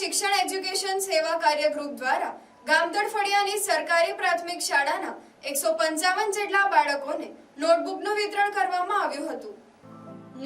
શિક્ષણ એજ્યુકેશન સેવા કાર્ય ગ્રુપ દ્વારા ગામતળ ફળિયાની સરકારી પ્રાથમિક શાળાના એકસો પંચાવન જેટલા બાળકોને નોટબુકનું વિતરણ કરવામાં આવ્યું હતું.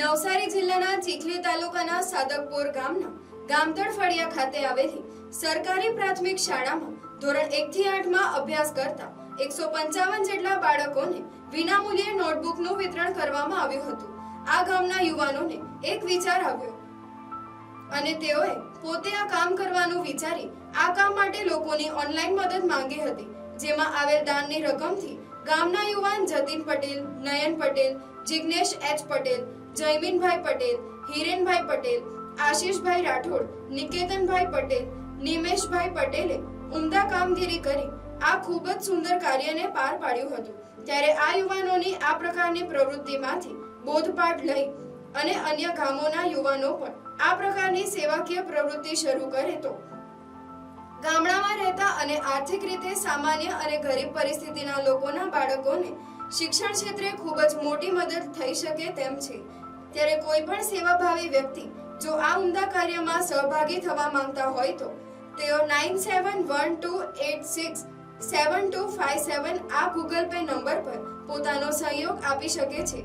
નવસારી જિલ્લાના ચીખલી તાલુકાના સાદકપુર ગામના ગામતળ ફળિયા ખાતે આવેલી સરકારી પ્રાથમિક શાળામાં ધોરણ એક થી આઠમાં અભ્યાસ કરતા એકસો પંચાવન જેટલા બાળકોને વિનામૂલ્યે નોટબુકનું વિતરણ કરવામાં આવ્યું હતું. આ ગામના યુવાનોને એક વિચાર આવ્યો. અને તેઓએ પોતે આ કામ કરવાનું વિચારી આ કામ માટે લોકોની ઓનલાઈન મદદ માંગી હતી, જેમાં આવેલ દાનની રકમથી ગામના યુવાન જતીન પટેલ, નયન પટેલ, જિગ્નેશ એચ પટેલ, જયમીનભાઈ પટેલ, હિરેનભાઈ પટેલ, આશીષભાઈ રાઠોડ, નિકેતનભાઈ પટેલ, નિમેશભાઈ પટેલે ઉમદા કામગીરી કરી આ ખૂબ જ સુંદર કાર્યને પાર પાડ્યું હતું. ત્યારે આ યુવાનોની આ પ્રકારની પ્રવૃત્તિમાંથી બોધપાઠ લઈ અને અન્ય ગામોના યુવાનો પણ આ પ્રકારની સેવાકીય પ્રવૃત્તિ શરૂ કરે તો. ગામડામાં રહેતા અને આર્થિક રીતે સામાન્ય અને ગરીબ પરિસ્થિતિના લોકોના બાળકોને શિક્ષણ ક્ષેત્રે ખૂબ જ મોટી મદદ થઈ શકે તેમ છે. ત્યારે કોઈ પણ સેવાભાવી વ્યક્તિ જો આ ઉમદા કાર્યમાં સહભાગી થવા માંગતા હોય તો તેઓ nine seven one two eight six seven two five seven આ ગૂગલ પે નંબર પર પોતાનો સહયોગ આપી શકે છે.